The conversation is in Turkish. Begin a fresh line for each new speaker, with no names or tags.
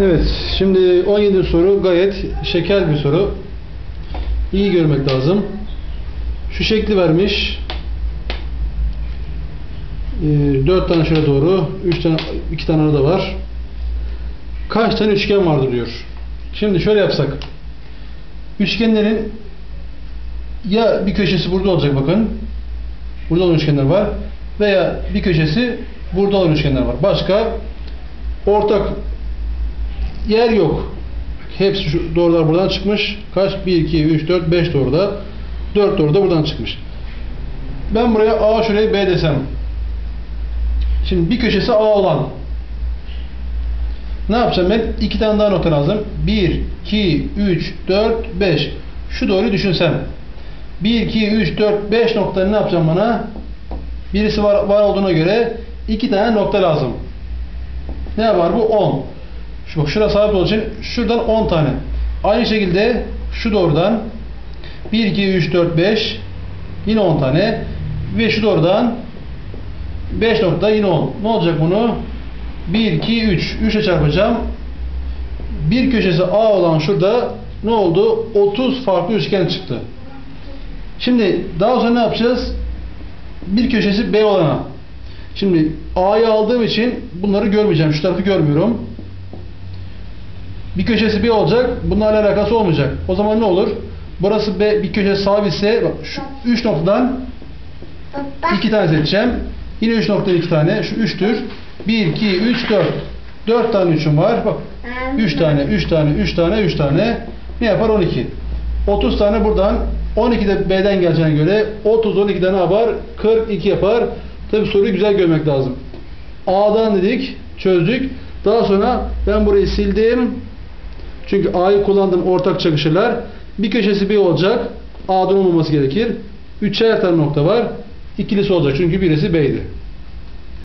Evet, şimdi 17 soru gayet şeker bir soru. İyi görmek lazım. Şu şekli vermiş. 4 tane şöyle doğru, 3 tane, 2 tane arada var. Kaç tane üçgen vardır diyor. Şimdi şöyle yapsak. Üçgenlerin ya bir köşesi burada olacak bakın. Burada olan üçgenler var. Veya bir köşesi burada olan üçgenler var. Başka ortak yer yok. Hepsi şu doğrular buradan çıkmış. Kaç? 1, 2, 3, 4, 5 doğru da 4 doğru da buradan çıkmış. Ben buraya A şuraya B desem. Şimdi bir köşesi A olan. Ne yapacağım ben? İki tane daha nokta lazım. 1, 2, 3, 4, 5. Şu doğruyu düşünsem. 1, 2, 3, 4, 5 noktanın ne yapacağım bana? Birisi var, var olduğuna göre iki tane nokta lazım. Ne var bu? 10. Şu, şurası sabit olduğu için şuradan 10 tane. Aynı şekilde şu doğrudan 1, 2, 3, 4, 5 yine 10 tane ve şu doğrudan 5 nokta yine 10. Ne olacak bunu? 1, 2, 3. 3 ile çarpacağım. Bir köşesi A olan şurada ne oldu? 30 farklı üçgen çıktı. Şimdi daha sonra ne yapacağız? Bir köşesi B olana. Şimdi A'yı aldığım için bunları görmeyeceğim. Şu tarafı görmüyorum. Bir köşesi B olacak. Bunlarla alakası olmayacak. O zaman ne olur? Burası B, bir köşesi sabitse bak şu 3 noktadan
Baba.
iki tane seçeceğim. Yine 3 noktadan 2 tane. Şu 3'tür. 1, 2, 3, 4. 4 tane 3'üm var. Bak 3 tane, 3 tane, 3 tane, 3 tane. Ne yapar? 12. 30 tane buradan 12 de B'den geleceğine göre 30 12'den ne yapar? 42 yapar. Tabi soruyu güzel görmek lazım. A'dan dedik, çözdük. Daha sonra ben burayı sildim. Çünkü A'yı kullandım ortak çakışırlar. Bir köşesi B olacak. A'dan olmaması gerekir. Üçer tane nokta var. İkilisi olacak çünkü birisi B'ydi.